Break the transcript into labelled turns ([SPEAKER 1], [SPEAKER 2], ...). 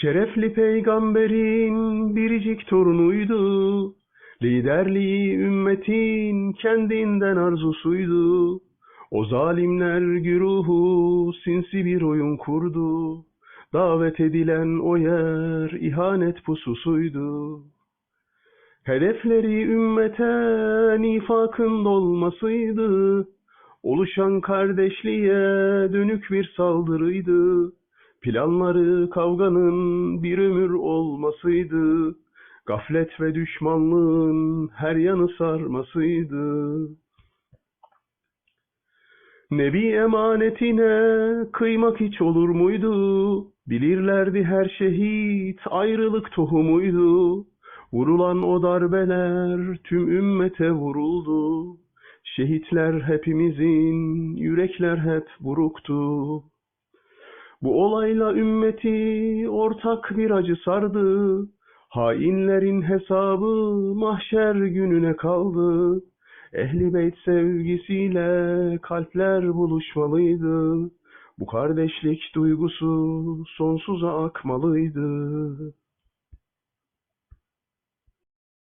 [SPEAKER 1] Şerefli peygamberin biricik torunuydu. Liderliği ümmetin kendinden arzusuydu. O zalimler güruhu sinsi bir oyun kurdu. Davet edilen o yer ihanet pususuydu. Hedefleri ümmete nifakın dolmasıydı. Oluşan kardeşliğe dönük bir saldırıydı. Planları kavganın bir ömür olmasıydı. Gaflet ve düşmanlığın her yanı sarmasıydı. Nebi emanetine kıymak hiç olur muydu? Bilirlerdi her şehit ayrılık tohumuydu. Vurulan o darbeler tüm ümmete vuruldu. Şehitler hepimizin, yürekler hep buruktu. Bu olayla ümmeti ortak bir acı sardı. Hainlerin hesabı mahşer gününe kaldı. Ehli beyt sevgisiyle kalpler buluşmalıydı. Bu kardeşlik duygusu sonsuza akmalıydı.